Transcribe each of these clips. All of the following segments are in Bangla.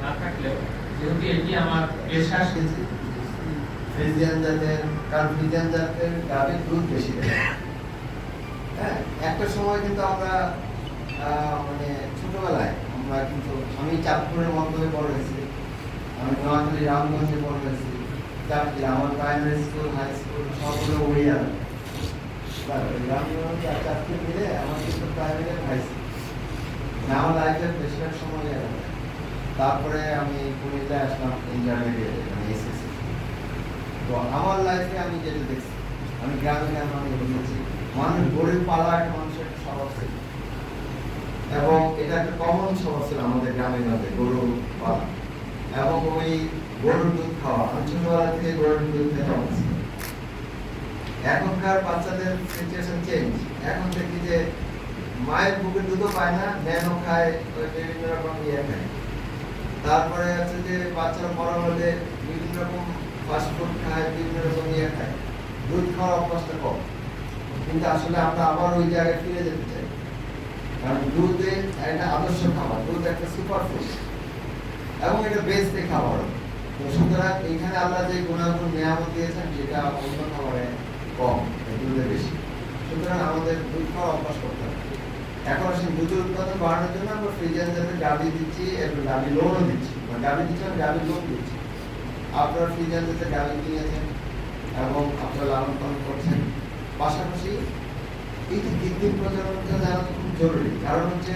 না থাকলেও, যেহেতু এটি আমার হ্যাঁ একটা সময় কিন্তু আমরা মানে ছোটবেলায় আমরা কিন্তু, আমি চাঁদপুরের মধ্যে বড় হয়েছি, আমি নোয়াখালী রামগঞ্জে বড় হয়েছি চাঁদপুর আমার প্রাইমারি স্কুল হাই স্কুল সবগুলো চাঁদপুর মিলে আমার কিন্তু প্রাইমারি হাই স্কুল আমার লাইফের বেশিরভাগ সময়। তারপরে আমি কুমিল্লায় আসলাম ইন্টারমিডিয়েট মানে এসএসসি তো আমার লাইফে আমি যেটা দেখছি, আমি গ্রামে গ্রামে আমি বুঝেছি মানুষ গরিব পালা একটা মানুষের একটা স্বভাব ছিল। এবং এটা একটা কমন স্বভাব ছিল আমাদের গ্রামের মধ্যে, গরু পালা। এবং ওই গরুর দুধ খাওয়া, আমি ছোটবেলা থেকে গরুর দুধ খেতে হচ্ছে এখনকার বাচ্চাদের সিচুয়েশন চেঞ্জ এখন দেখি যে মায়ের বুকের দুধও পায় না ন্যানো খায়, বিভিন্ন রকম ইয়ে খায়। তারপরে হচ্ছে যে বাচ্চারা বড় হলে বিভিন্ন রকম ফাস্টফুড খায়, বিভিন্ন রকম ইয়ে খায়। দুধ খাওয়ার অভ্যাসটা কম। কিন্তু আসলে আমরা আবার ওই জায়গায় ফিরে যেতে চাই। কারণ দুধে একটা আদর্শ খাবার, দুধ একটা সুপার ফুড এবং এটা বেস্ট খাবার তো সুতরাং এখানে আল্লাহ যে গুণাগুণ, নিয়ামত দিয়েছেন সেটা অন্য খাবারে কম, দুধে বেশি। সুতরাং আমাদের দুধ খাওয়ার অভ্যাস করতে হবে। এখন আসলে দুধের উৎপাদন বাড়ানোর জন্য আমরা ফ্রিজের যাতে দিচ্ছি, এবং গাভি লোনও দিচ্ছি। মানে দিচ্ছি এবং গাভি লোন দিচ্ছি। আপনারা ফ্রিজের যাতে কিনেছেন এবং আপনারা লালন পালন করছেন। পাশাপাশি এই যে কৃত্রিম প্রজননটা জানা খুব জরুরি। কারণ হচ্ছে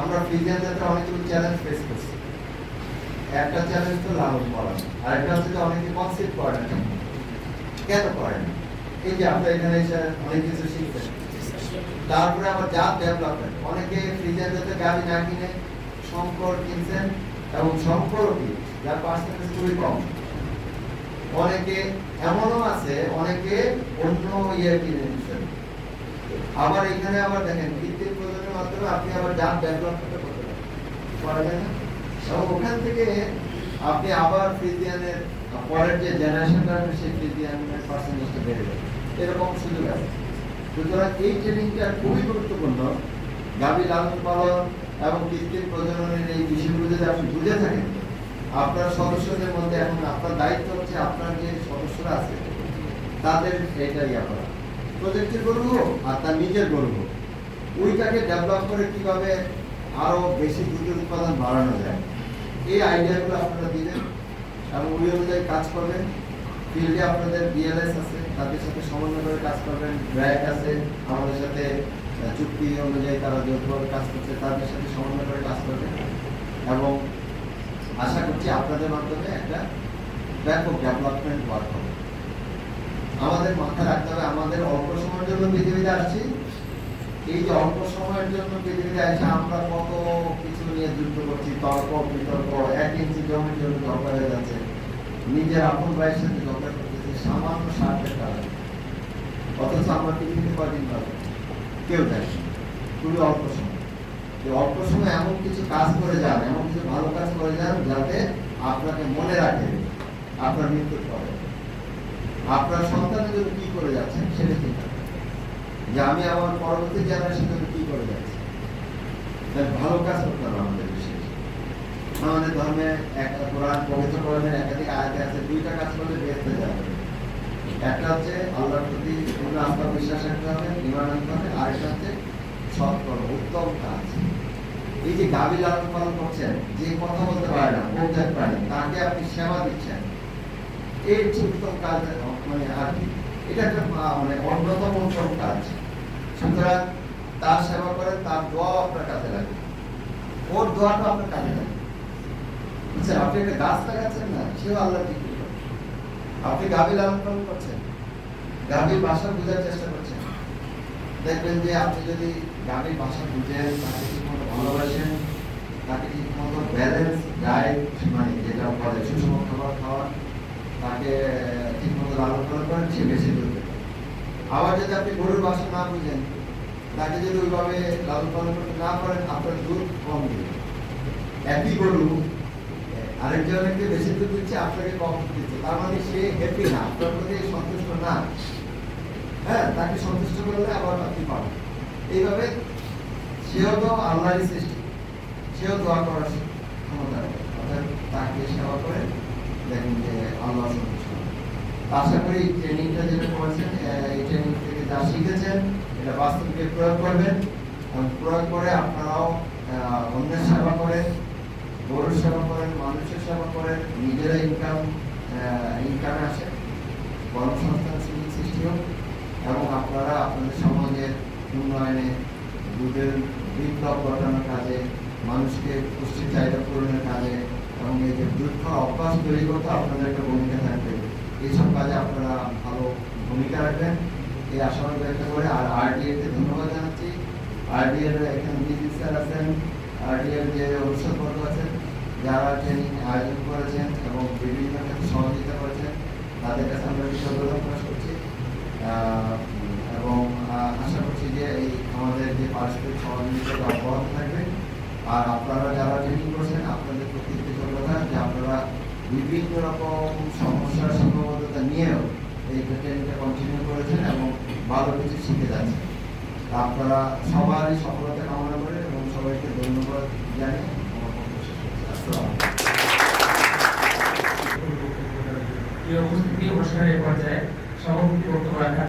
আমরা যাতে অনেকগুলো চ্যালেঞ্জ ফেস করছি। একটা চ্যালেঞ্জ তো লালন পালন আরেকটা হচ্ছে যে অনেকে কনসেপ্ট করে কেন করে এই যে আপনারা এখানে এসে অনেক কিছু শিখছেন। তারপরে আবার জাত ডেভেলপমেন্ট অনেকে ফ্রিজের যাতে গাড়ি না কিনে শঙ্কর কিনছেন এবং শঙ্কর কি? যার পার্সেন্টেজ খুবই কম। অনেকে এমনও আছে, অনেকে অন্য ইয়ে কিনে নিচ্ছেন আবার এখানে আবার দেখেন, কৃত্রিম প্রজন্মের মাধ্যমে আপনি আবার জাত ডেভেলপ করতে পারবেন করা যায় না? এবং ওখান থেকে আপনি আবার ফ্রিজিয়ানের পরের যে জেনারেশনটা সেই ফ্রিজিয়ানের পার্সেন্টেজটা বেড়ে যাবে। এরকম সুযোগ আছে। সুতরাং এই ট্রেনিংটা খুবই গুরুত্বপূর্ণ। গাভী লালন পালন এবং কৃত্রিম প্রজননের এই বিষয়গুলো যদি আপনি বুঝে থাকেন, আপনার সদস্যদের মধ্যে এখন আপনার দায়িত্ব হচ্ছে আপনার যে সদস্যরা আছে, তাদের এটাই আপনার। প্রজেক্টের গরু হোক আর তার নিজের গরু হোক, ওইটাকে ডেভেলপ করে কীভাবে আরও বেশি দুধের উৎপাদন বাড়ানো যায়, এই আইডিয়াগুলো আপনারা দিবেন এবং ওই অনুযায়ী কাজ করবেন। ফিল্ডে আপনাদের বিএলএস আছে তাদের সাথে সমন্বয় করে কাজ করবেন, ব্র্যাক আছে, আমাদের সাথে চুক্তি অনুযায়ী তারা যৌথভাবে কাজ করছে, তাদের সাথে সমন্বয় করে কাজ করবেন। এবং আশা করছি আপনাদের মাধ্যমে একটা ব্যাপক ডেভেলপমেন্ট ওয়ার্ক হবে। আমাদের মাথায় রাখতে হবে, আমাদের অল্প সময়ের জন্য পৃথিবীতে আসছি। এই যে অল্প সময়ের জন্য পৃথিবীতে এসে আমরা কত কিছু নিয়ে যুদ্ধ করছি, তর্ক বিতর্ক, এক ইঞ্চি জমির জন্য ঝগড়া হয়ে যাচ্ছে। নিজের আপন ভাইয়ের সাথে ঝগড়া সামান্য স্বার্থের কারণে। অথচ আমরা পৃথিবীতে কদিন পাবো কেউ জানে খুবই অল্প সময়। অল্প সময় এমন কিছু কাজ করে যান, এমন কিছু ভালো কাজ করে যান যাতে আপনাকে মনে রাখে আপনার মৃত্যুর পরে। আপনার সন্তানের জন্য কি করে যাচ্ছেন, সেটা চিন্তা যে আমি আমার পরবর্তী জেনারেশন জন্য কি করে যাচ্ছি? ভালো কাজ করতে হবে আমাদের বিশেষ আমাদের ধর্মে একটা কোরআন, পবিত্র কোরআনের একাধিক আয়াতে আছে, দুইটা কাজ করলে বেরতে যাবে। একটা হচ্ছে আল্লাহর প্রতি রাখতে হবে আনতে হবে হচ্ছে উত্তম কাজ। এই যে গাভী লালন পালন করছেন, যে কথা বলতে পারে না বোঝাতে পারে, তাকে আপনি সেবা দিচ্ছেন। উত্তম কাজ মানে আর কি, এটা একটা মানে অন্যতম উত্তম কাজ। সুতরাং তার সেবা করেন তার দোয়া আপনার কাছে লাগে। ওর দোয়াটা আপনার কাজে লাগে। বুঝছেন আপনি একটা গাছ লাগাচ্ছেন না? সেও আল্লাহ ঠিক করে আপনি গাভী লালন পালন করছেন? গাভীর ভাষা বোঝার চেষ্টা করছেন? দেখবেন যে আপনি যদি গাভীর ভাষা বুঝেন, তাকে ঠিক মতো ভালোবাসেন, তাকে ঠিক মতো ব্যালেন্স ডায়েট মানে যেটা বলে সুষম খাবার খাওয়ান তাকে ঠিক মতো লালন পালন করেন, সে বেশি দুধ আবার যদি আপনি গরুর ভাষা না বুঝেন, তাকে যদি ওইভাবে লালন পালন করতে না পারেন, আপনার দুধ কম দিবে। একই গরু আরেকজনকে বেশি দুধ দিচ্ছে, আপনাকে কম দুধ দিচ্ছে। তার মানে সে হ্যাপি না, আপনার প্রতি সন্তুষ্ট না। হ্যাঁ তাকে সন্তুষ্ট করলে আবার আপনি পাবেন। এইভাবে সেও তো আল্লাহরই সৃষ্টি। সেও দোয়া করার ক্ষমতা অর্থাৎ তাকে সেবা করে দেখেন যে আল্লাহ সন্তুষ্ট। আশা করি ট্রেনিংটা যেটা করেছেন এই ট্রেনিং থেকে যা শিখেছেন, এটা বাস্তবিকে প্রয়োগ করবেন। প্রয়োগ করে আপনারাও অন্যের সেবা করেন গরুর সেবা করেন, মানুষের সেবা করেন, নিজেরা ইনকাম ইনকামে আসেন। কর্মসংস্থান সৃষ্টি হোক এবং আপনারা আপনাদের সমাজের উন্নয়নে দুধের বিপ্লব ঘটানোর কাজে, মানুষকে পুষ্টির চাহিদা পূরণের কাজে এবং এই যে দুধ অভ্যাস তৈরি করতে আপনাদের একটা ভূমিকা থাকবে। এইসব কাজে আপনারা ভালো ভূমিকা রাখবেন। এই আশাবাদ ব্যক্ত করে আর আরডিএ কে ধন্যবাদ জানাচ্ছি। আরডিএ এখানে স্যার আছেন। আরডিএ এর যে অনুষদবর্গ আছেন যারা ট্রেনিং আয়োজন করেছেন এবং বিভিন্ন ক্ষেত্রে সহযোগিতা করেছেন, তাদের কাছে আমরা কৃতজ্ঞতা প্রকাশ করছি। এবং আশা করছি যে এই আমাদের যে পারস্পরিক সহযোগিতা অব্যাহত থাকবে। আর আপনারা যারা ট্রেনিং করছেন, আপনাদের প্রতি কৃতজ্ঞতা যে আপনারা বিভিন্ন রকম সমস্যার সীমাবদ্ধতা নিয়েও এই ট্রেনিংটা কন্টিনিউ করেছেন এবং ভালো কিছু শিখে যাচ্ছেন। আপনারা সবারই সফলতা সবাইকে ধন্যবাদ জানি উপস্থিতি অনুষ্ঠানের পর্যায়ে সভাপতি বক্তব্য